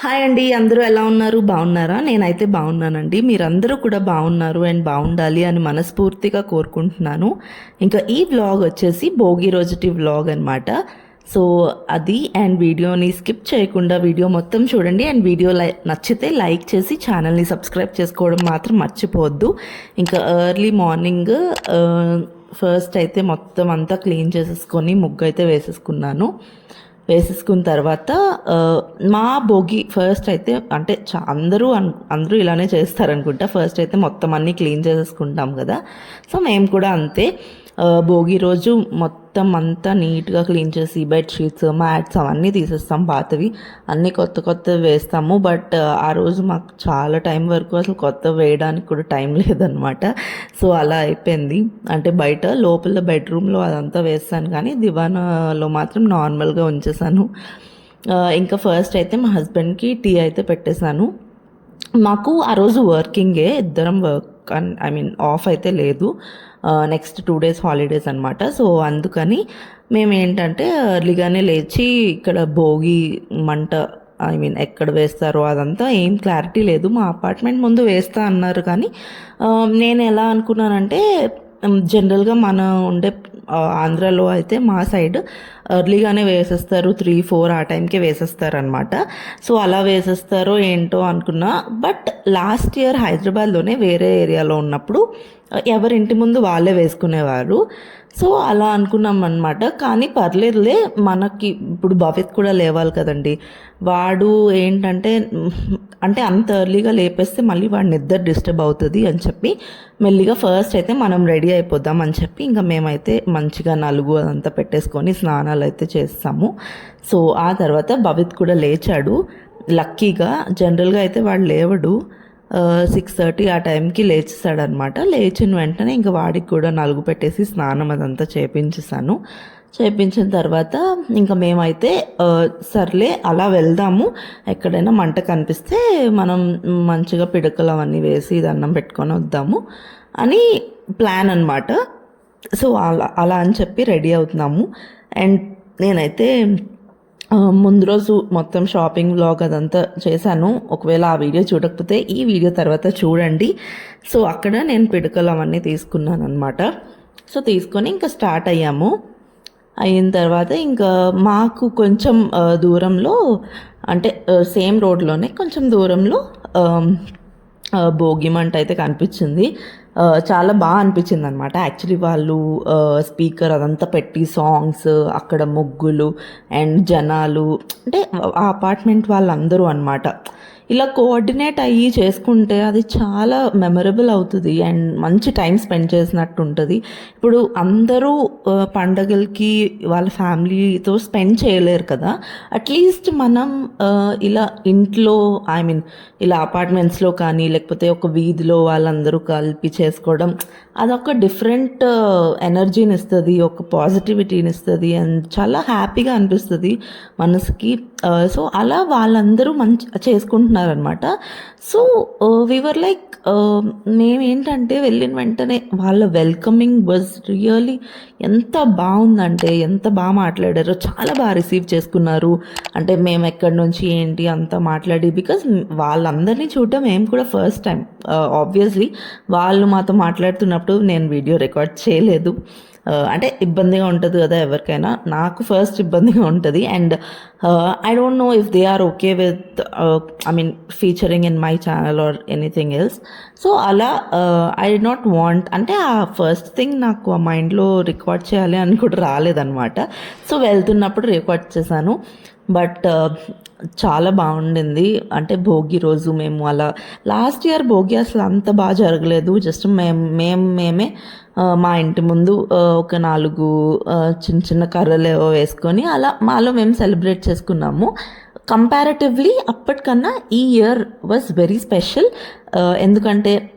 Hi అండి అందరూ ఎలా ఉన్నారు? బాగున్నారా? నేనైతే బాగున్నానండి. మీరందరూ కూడా బాగున్నారు అండ్ బాగుండాలి అని మనస్ఫూర్తిగా కోరుకుంటున్నాను. ఇంకా ఈ వ్లాగ్ వచ్చేసి భోగి రోజుటి వ్లాగ్ అనమాట సో అది అండ్ వీడియోని స్కిప్ చేయకుండా వీడియో మొత్తం చూడండి. అండ్ వీడియో లై నచ్చితే లైక్ చేసి ఛానల్ని సబ్స్క్రైబ్ చేసుకోవడం మాత్రం మర్చిపోవద్దు. ఇంకా ఎర్లీ మార్నింగ్ ఫస్ట్ అయితే మొత్తం అంతా క్లీన్ చేసేసుకొని ముగ్గు అయితే వేసేసుకున్నాను. వేసేసుకున్న తర్వాత మా భోగి ఫస్ట్ అయితే అంటే చా అందరూ అన్ అందరూ ఇలానే చేస్తారనుకుంటా. ఫస్ట్ అయితే మొత్తం అన్నీ క్లీన్ చేసేసుకుంటాం కదా. సో మేము కూడా అంతే. భోగి రోజు మొత్తం అంతా నీట్గా క్లీన్ చేసి బెడ్షీట్స్ మ్యాట్స్ అవన్నీ తీసేస్తాం పాతవి. అన్నీ కొత్త కొత్తవి వేస్తాము. బట్ ఆ రోజు మాకు చాలా టైం వరకు అసలు కొత్త వేయడానికి కూడా టైం లేదనమాట సో అలా అయిపోయింది. అంటే బయట లోపల బెడ్రూమ్లో అదంతా వేస్తాను కానీ దివానాలో మాత్రం నార్మల్గా ఉంచేసాను. ఇంకా ఫస్ట్ అయితే మా హస్బెండ్కి టీ అయితే పెట్టేశాను. మాకు ఆ రోజు వర్కింగే ఇద్దరం వర్క్ ఐ మీన్ ఆఫ్ అయితే లేదు. నెక్స్ట్ టూ డేస్ హాలిడేస్ అనమాట సో అందుకని మేము ఏంటంటే ఎర్లీగానే లేచి ఇక్కడ భోగి మంట ఐ మీన్ ఎక్కడ వేస్తారో అదంతా ఏం క్లారిటీ లేదు. మా అపార్ట్మెంట్ ముందు వేస్తా అన్నారు కానీ నేను ఎలా అనుకున్నానంటే జనరల్గా మన ఉండే ఆంధ్రాలో అయితే మా సైడ్ ఎర్లీగానే వేసేస్తారు త్రీ ఫోర్ ఆ టైంకే వేసేస్తారు అనమాట సో అలా వేసేస్తారో ఏంటో అనుకున్నా. బట్ లాస్ట్ ఇయర్ హైదరాబాద్లోనే వేరే ఏరియాలో ఉన్నప్పుడు ఎవరింటి ఎవరి ఇంటి ముందు వాళ్ళే వేసుకునేవారు. సో అలా అనుకున్నాం అనమాట కానీ పర్లేదులే మనకి ఇప్పుడు భవిత్ కూడా లేవాలి కదండి. వాడు ఏంటంటే అంటే అంత ఎర్లీగా లేపేస్తే మళ్ళీ వాడు నిద్ర డిస్టర్బ్ అవుతుంది అని చెప్పి మెల్లిగా ఫస్ట్ అయితే మనం రెడీ అయిపోదాం అని చెప్పి ఇంకా మేమైతే మంచిగా నలుగు అదంతా పెట్టేసుకొని స్నానాలు అయితే చేస్తాము. సో ఆ తర్వాత భవిత్ కూడా లేచాడు. లక్కీగా జనరల్గా అయితే వాడు లేవడు. సిక్స్ థర్టీ ఆ టైంకి లేచేసాడనమాట లేచిన వెంటనే ఇంకా వాడికి కూడా నలుగు పెట్టేసి స్నానం అదంతా చేపించేసాను చేపించిన తర్వాత ఇంకా మేమైతే సర్లే అలా వెళ్దాము. ఎక్కడైనా మంట కనిపిస్తే మనం మంచిగా పిడకలు అవన్నీ వేసి ఇది అన్నం పెట్టుకొని వద్దాము అని ప్లాన్ అనమాట సో అలా అలా అని చెప్పి రెడీ అవుతున్నాము. అండ్ నేనైతే ముందు రోజు మొత్తం షాపింగ్ బ్లాగ్ అదంతా చేశాను. ఒకవేళ ఆ వీడియో చూడకపోతే ఈ వీడియో తర్వాత చూడండి. సో అక్కడ నేను పిడకలు అవన్నీ తీసుకున్నాను అనమాట సో తీసుకొని ఇంకా స్టార్ట్ అయ్యాము. అయిన తర్వాత ఇంకా మాకు కొంచెం దూరంలో అంటే సేమ్ రోడ్లోనే కొంచెం దూరంలో ఆమ్, భోగి మంట అయితే కనిపించింది. చాలా బాగా అనిపించింది అనమాట యాక్చువల్లీ వాళ్ళు స్పీకర్ అదంతా పెట్టి సాంగ్స్ అక్కడ ముగ్గులు అండ్ జనాలు అంటే ఆ అపార్ట్మెంట్ వాళ్ళందరూ అనమాట ఇలా కోఆర్డినేట్ అయ్యి చేసుకుంటే అది చాలా మెమరబుల్ అవుతుంది. అండ్ మంచి టైం స్పెండ్ చేసినట్టు ఉంటుంది. ఇప్పుడు అందరూ పండగలకి వాళ్ళ ఫ్యామిలీతో స్పెండ్ చేయలేరు కదా. అట్లీస్ట్ మనం ఇలా ఇంట్లో ఐ మీన్ ఇలా అపార్ట్మెంట్స్లో కానీ లేకపోతే ఒక వీధిలో వాళ్ళందరూ కలిపి చేసుకోవడం అదొక డిఫరెంట్ ఎనర్జీని ఇస్తుంది ఒక పాజిటివిటీని ఇస్తుంది అండ్ చాలా హ్యాపీగా అనిపిస్తుంది. మనసుకి Uh, సో అలా వాళ్ళందరూ మంచి చేసుకుంటున్నారనమాట so Weaver uh, like uh, మేమేంటంటే వెళ్ళిన వెంటనే వాళ్ళ వెల్కమింగ్ వాజ్ రియలీ ఎంత బాగుందంటే ఎంత బాగా మాట్లాడారో చాలా బాగా రిసీవ్ చేసుకున్నారు. అంటే మేము ఎక్కడి నుంచి ఏంటి అంతా మాట్లాడి బికాజ్ వాళ్ళందరినీ చూడటం మేము కూడా ఫస్ట్ టైం ఆబ్వియస్లీ వాళ్ళు మాతో మాట్లాడుతున్నప్పుడు నేను వీడియో రికార్డ్ చేయలేదు. అంటే ఇబ్బందిగా ఉంటుంది కదా ఎవరికైనా. నాకు ఫస్ట్ ఇబ్బందిగా ఉంటుంది. And I don't know if they are okay with I mean featuring in my channel or anything else so అలా ఐ డి నాట్ వాంట్ అంటే ఆ ఫస్ట్ థింగ్ నాకు ఆ మైండ్లో రికార్డ్ చేయాలి అని కూడా రాలేదనమాట సో వెళ్తున్నప్పుడు రికార్డ్ చేశాను. బట్ చాలా బాగుండింది. అంటే భోగి రోజు మేము అలా లాస్ట్ ఇయర్ భోగి అసలు అంత బాగా జరగలేదు. జస్ట్ మేము మేము మేమే మా ఇంటి ముందు ఒక నాలుగు చిన్న చిన్న కర్రలు ఏవో వేసుకొని అలా మాలో మేము సెలబ్రేట్ చేసుకున్నాము. కంపారిటివ్లీ అప్పటికన్నా ఈ ఇయర్ వాజ్ వెరీ స్పెషల్ ఎందుకంటే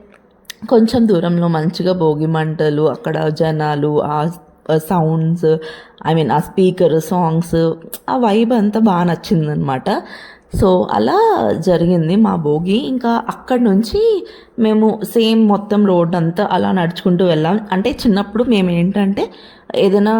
కొంచెం దూరంలో మంచిగా భోగి మంటలు అక్కడ జనాలు ఆ సౌండ్స్ ఐ మీన్ ఆ స్పీకర్ సాంగ్స్ ఆ వైబ్ అంతా బాగా నచ్చిందనమాట సో అలా జరిగింది మా భోగి. ఇంకా అక్కడి నుంచి మేము సేమ్ మొత్తం రోడ్ అంతా అలా నడుచుకుంటూ వెళ్ళాం. అంటే చిన్నప్పుడు మేము ఏంటంటే ఏదైనా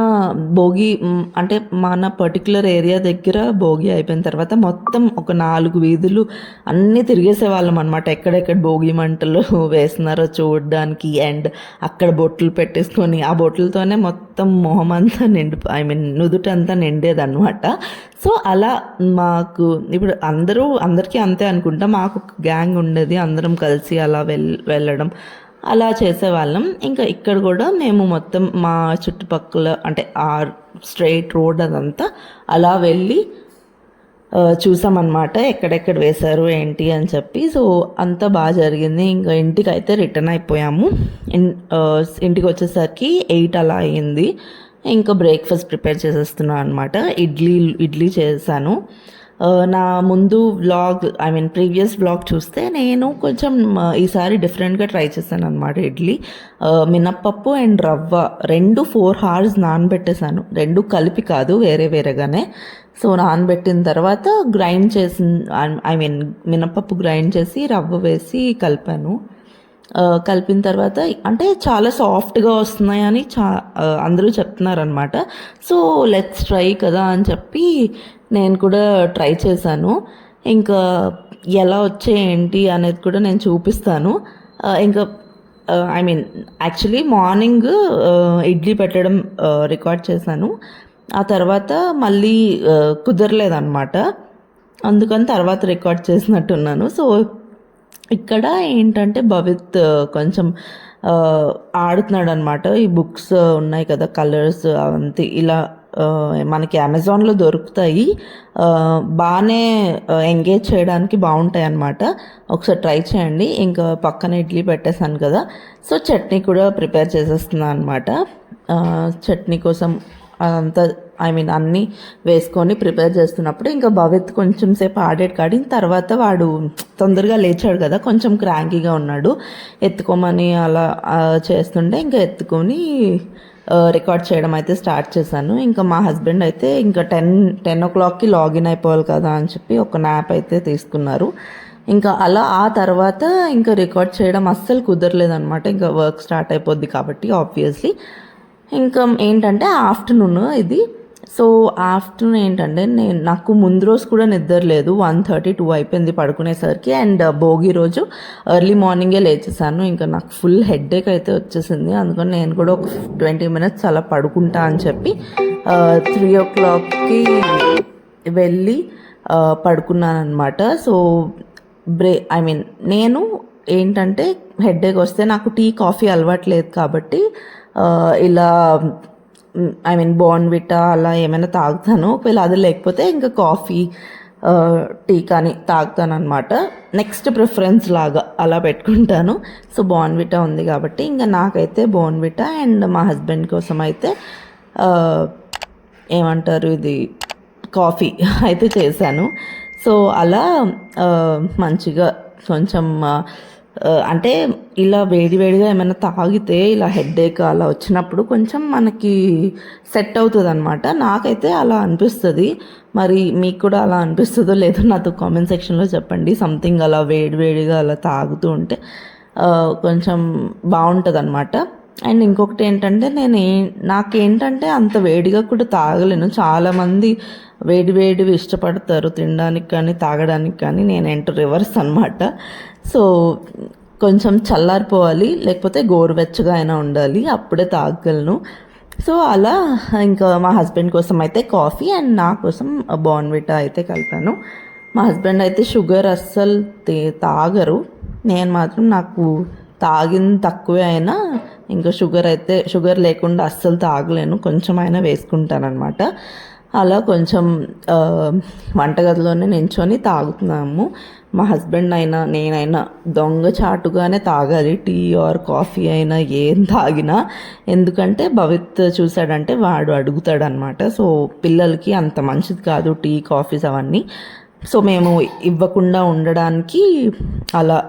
భోగి అంటే మన పర్టికులర్ ఏరియా దగ్గర భోగి అయిపోయిన తర్వాత మొత్తం ఒక నాలుగు వీధులు అన్నీ తిరిగేసే వాళ్ళం అనమాట ఎక్కడెక్కడ భోగి మంటలు వేస్తున్నారో చూడడానికి అండ్ అక్కడ బొట్లు పెట్టేసుకొని ఆ బొట్లతోనే మొత్తం మొహం అంతా నిండి ఐ మీన్ నుదుటంతా నిండేది అనమాట సో అలా మాకు ఇప్పుడు అందరూ అందరికీ అంతే అనుకుంటా. మాకు ఒక గ్యాంగ్ ఉండేది. అందరం కలిసి అలా వెల్ వెళ్ళడం. అలా చేసేవాళ్ళం. ఇంకా ఇక్కడ కూడా మేము మొత్తం మా చుట్టుపక్కల అంటే ఆ స్ట్రైట్ రోడ్ అదంతా అలా వెళ్ళి చూసామన్నమాట. ఎక్కడెక్కడ వేశారు ఏంటి అని చెప్పి. సో అంతా బాగా జరిగింది. ఇంకా ఇంటికి అయితే రిటర్న్ అయిపోయాము. ఇన్- ఇంటికి వచ్చేసరికి ఎయిట్ అలా అయింది ఇంకా బ్రేక్ఫాస్ట్ ప్రిపేర్ చేసేస్తున్నాను అనమాట ఇడ్లీ ఇడ్లీ చేశాను. నా ముందు vlog I mean previous vlog చూస్తే నేను కొంచెం ఈసారి డిఫరెంట్గా ట్రై చేశాను అనమాట ఇడ్లీ మినప్పప్పు అండ్ రవ్వ రెండు ఫోర్ హార్స్ నానబెట్టేశాను. రెండు కలిపి కాదు వేరే వేరేగానే. సో నానబెట్టిన తర్వాత గ్రైండ్ చేసిన ఐ మీన్ మినప్పప్పు గ్రైండ్ చేసి రవ్వ వేసి కలిపాను. కలిపిన తర్వాత అంటే చాలా సాఫ్ట్గా వస్తున్నాయని చా అందరూ చెప్తున్నారు అనమాట సో లెట్స్ ట్రై కదా అని చెప్పి నేను కూడా ట్రై చేశాను. ఇంకా ఎలా వచ్చే ఏంటి అనేది కూడా నేను చూపిస్తాను. ఇంకా I mean actually morning idli పెట్టడం రికార్డ్ చేశాను. ఆ తర్వాత మళ్ళీ కుదరలేదన్నమాట. అందుకని తర్వాత రికార్డ్ చేసినట్టున్నాను. సో ఇక్కడ ఏంటంటే భవిత్ కొంచెం ఆడుతున్నాడు అనమాట ఈ బుక్స్ ఉన్నాయి కదా కలర్స్ అవంతి ఇలా మనకి అమెజాన్లో దొరుకుతాయి. బాగానే ఎంగేజ్ చేయడానికి బాగుంటాయి అన్నమాట. ఒకసారి ట్రై చేయండి. ఇంకా పక్కన ఇడ్లీ పెట్టేశాను కదా. సో చట్నీ కూడా ప్రిపేర్ చేసేస్తున్నాను అనమాట చట్నీ కోసం అదంతా ఐ మీన్ అన్నీ వేసుకొని ప్రిపేర్ చేస్తున్నప్పుడు ఇంకా భవిత్ కొంచెం సేపు ఆడాడు కాడిన తర్వాత వాడు తొందరగా లేచాడు కదా. కొంచెం క్రాంకీగా ఉన్నాడు. ఎత్తుకోమని అలా చేస్తుంటే ఇంకా ఎత్తుకొని రికార్డ్ చేయడం అయితే స్టార్ట్ చేశాను. ఇంకా మా హస్బెండ్ అయితే ఇంకా టెన్ టెన్ ఓ క్లాక్కి లాగిన్ అయిపోవాలి కదా అని చెప్పి ఒక నాప్ అయితే తీసుకున్నారు. ఇంకా అలా ఆ తర్వాత ఇంకా రికార్డ్ చేయడం అస్సలు కుదరలేదనమాట ఇంకా వర్క్ స్టార్ట్ అయిపోద్ది కాబట్టి ఆబ్వియస్లీ ఇంకా ఏంటంటే ఆఫ్టర్నూన్ ఇది సో ఆఫ్టర్నూన్ ఏంటంటే నేను నాకు ముందు రోజు కూడా నిద్ర లేదు. వన్ థర్టీ టూ అయిపోయింది పడుకునేసరికి. అండ్ భోగి రోజు ఎర్లీ మార్నింగే లేచేసాను. ఇంకా నాకు ఫుల్ హెడ్ఏక్ అయితే వచ్చేసింది. అందుకని నేను కూడా ఒక ట్వంటీ మినిట్స్ అలా పడుకుంటా అని చెప్పి త్రీ ఓ క్లాక్కి వెళ్ళి పడుకున్నాను అనమాట సో బ్రే ఐ మీన్ నేను ఏంటంటే హెడ్ఏక్ వస్తే నాకు టీ కాఫీ అలవాట్లేదు కాబట్టి ఇలా ఐ మీన్ బోర్న్విటా అలా ఏమైనా తాగుతాను. ఒకవేళ అది లేకపోతే ఇంకా కాఫీ టీ కానీ తాగుతాను అనమాట నెక్స్ట్ ప్రిఫరెన్స్ లాగా అలా పెట్టుకుంటాను. సో బోర్న్విటా ఉంది కాబట్టి ఇంకా నాకైతే బోర్న్విటా అండ్ మా హస్బెండ్ కోసం అయితే ఏమంటారు ఇది కాఫీ అయితే చేశాను. సో అలా మంచిగా కొంచెం అంటే ఇలా వేడివేడిగా ఏమైనా తాగితే ఇలా హెడ్ఏక్ అలా వచ్చినప్పుడు కొంచెం మనకి సెట్ అవుతుంది అనమాట నాకైతే అలా అనిపిస్తుంది. మరి మీకు కూడా అలా అనిపిస్తుందో లేదో నాతో కామెంట్ సెక్షన్లో చెప్పండి. సంథింగ్ అలా వేడివేడిగా అలా తాగుతూ ఉంటే కొంచెం బాగుంటుంది అనమాట అండ్ ఇంకొకటి ఏంటంటే నేను నాకేంటంటే అంత వేడిగా కూడా తాగలేను. చాలామంది వేడి వేడివి ఇష్టపడతారు తినడానికి కానీ తాగడానికి కానీ. నేనేంటో రివర్స్ అనమాట సో కొంచెం చల్లారిపోవాలి లేకపోతే గోరువెచ్చగా అయినా ఉండాలి అప్పుడే తాగగలను సో అలా ఇంకా మా హస్బెండ్ కోసం అయితే కాఫీ అండ్ నా కోసం బాన్విటా అయితే కలిపాను. మా హస్బెండ్ అయితే షుగర్ అస్సలు తే- తాగరు. నేను మాత్రం నాకు తాగింది తక్కువే అయినా ఇంకా షుగర్ అయితే షుగర్ లేకుండా అస్సలు తాగలేను. కొంచెం అయినా వేసుకుంటానమాట అలా కొంచెం వంటగదిలోనే నించొని తాగుతున్నాము. మా హస్బెండ్ అయినా నేనైనా దొంగ చాటుగానే తాగాలి. టీ ఆర్ కాఫీ అయినా ఏం తాగినా. ఎందుకంటే భవిత్ చూశాడంటే వాడు అడుగుతాడనమాట సో పిల్లలకి అంత మంచిది కాదు టీ కాఫీస్ అవన్నీ. సో మేము ఇవ్వకుండా ఉండడానికి అలా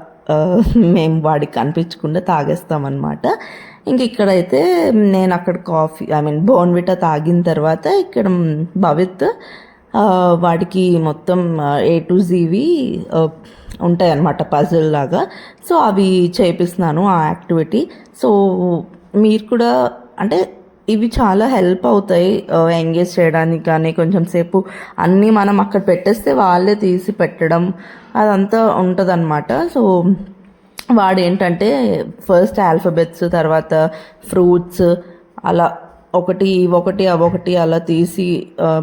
మేము వాడికి కనిపించకుండా తాగేస్తామన్నమాట. ఇంక ఇక్కడైతే నేను అక్కడ కాఫీ ఐ మీన్ బోన్విటా తాగిన తర్వాత ఇక్కడ భవిత్ వాడికి మొత్తం ఏ టు జీవి ఉంటాయి అన్నమాట పజిల్ లాగా. సో అవి చేపిస్తున్నాను ఆ యాక్టివిటీ సో మీరు కూడా అంటే ఇవి చాలా హెల్ప్ అవుతాయి ఎంగేజ్ చేయడానికి కానీ కొంచెం సేపు అన్నీ మనం అక్కడ పెట్టేస్తే వాళ్ళే తీసి పెట్టడం అదంతా ఉంటుంది సో వాడు ఏంటంటే ఫస్ట్ ఆల్ఫబెట్స్ తర్వాత ఫ్రూట్స్ అలా ఒకటి ఒకటి అవొకటి అలా తీసి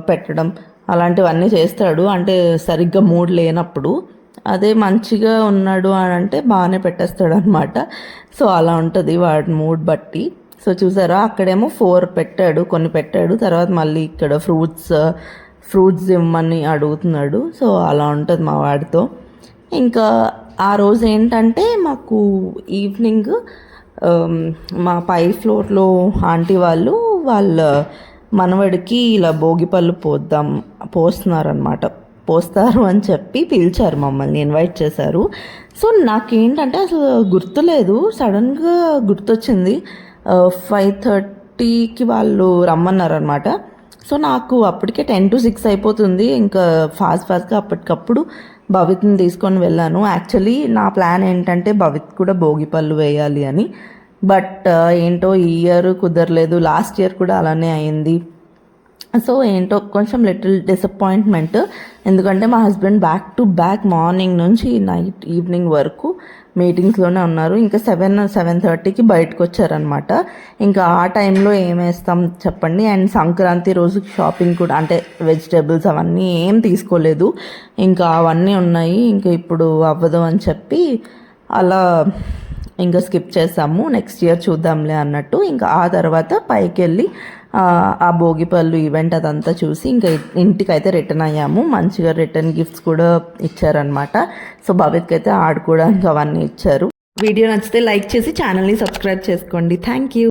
పెట్టడం అలాంటివన్నీ చేస్తాడు. అంటే సరిగ్గా మూడ్ లేనప్పుడు అదే మంచిగా ఉన్నాడు అని అంటే బాగానే పెట్టేస్తాడు అనమాట సో అలా ఉంటుంది వాడి మూడ్ బట్టి. సో చూసారా? అక్కడేమో ఫోర్ పెట్టాడు కొన్ని పెట్టాడు. తర్వాత మళ్ళీ ఇక్కడ ఫ్రూట్స్ ఫ్రూట్స్ ఇవ్వమని అడుగుతున్నాడు. సో అలా ఉంటుంది మా వాడితో. ఇంకా ఆ రోజు ఏంటంటే మాకు ఈవినింగ్ మా పై ఫ్లోర్లో ఆంటీ వాళ్ళు వాళ్ళ మనవడికి ఇలా భోగిపళ్ళు పోద్దాం పోస్తున్నారనమాట పోస్తారు అని చెప్పి పిలిచారు మమ్మల్ని ఇన్వైట్ చేశారు. సో నాకేంటంటే అసలు గుర్తులేదు. సడన్గా గుర్తొచ్చింది. ఫైవ్ థర్టీకి వాళ్ళు రమ్మన్నారనమాట సో నాకు అప్పటికే టెన్ టు సిక్స్ అయిపోతుంది. ఇంకా ఫాస్ట్ ఫాస్ట్గా అప్పటికప్పుడు భవిత్ని తీసుకొని వెళ్ళాను. యాక్చువల్లీ నా ప్లాన్ ఏంటంటే భవిత్ కూడా భోగిపళ్ళు వేయాలి అని. బట్ ఏంటో ఈ ఇయర్ కుదరలేదు. లాస్ట్ ఇయర్ కూడా అలానే అయింది. సో ఏంటో కొంచెం లిటిల్ డిసప్పాయింట్మెంట్ ఎందుకంటే మా husband back to back morning నుంచి నైట్ ఈవినింగ్ వరకు మీటింగ్స్లోనే ఉన్నారు. ఇంకా సెవెన్ సెవెన్ థర్టీకి బయటకు వచ్చారనమాట ఇంకా ఆ టైంలో ఏమేస్తాం చెప్పండి? అండ్ సంక్రాంతి రోజు షాపింగ్ కూడా అంటే వెజిటేబుల్స్ అవన్నీ ఏం తీసుకోలేదు. ఇంకా అవన్నీ ఉన్నాయి. ఇంకా ఇప్పుడు అవ్వదు అని చెప్పి అలా ఇంకా స్కిప్ చేసాము. నెక్స్ట్ ఇయర్ చూద్దాంలే అన్నట్టు. ఇంకా ఆ తర్వాత పైకి వెళ్ళి ఆ, ఆ భోగిపళ్ళు ఈవెంట్ అదంతా చూసి ఇంకా ఇంటికి అయితే రిటర్న్ అయ్యాము. మంచిగా రిటర్న్ గిఫ్ట్స్ కూడా ఇచ్చారనమాట సో భవిత్కి అయితే ఆడుకోవడానికి అవన్నీ ఇచ్చారు. వీడియో నచ్చితే లైక్ చేసి ఛానల్ని సబ్స్క్రైబ్ చేసుకోండి. Thank you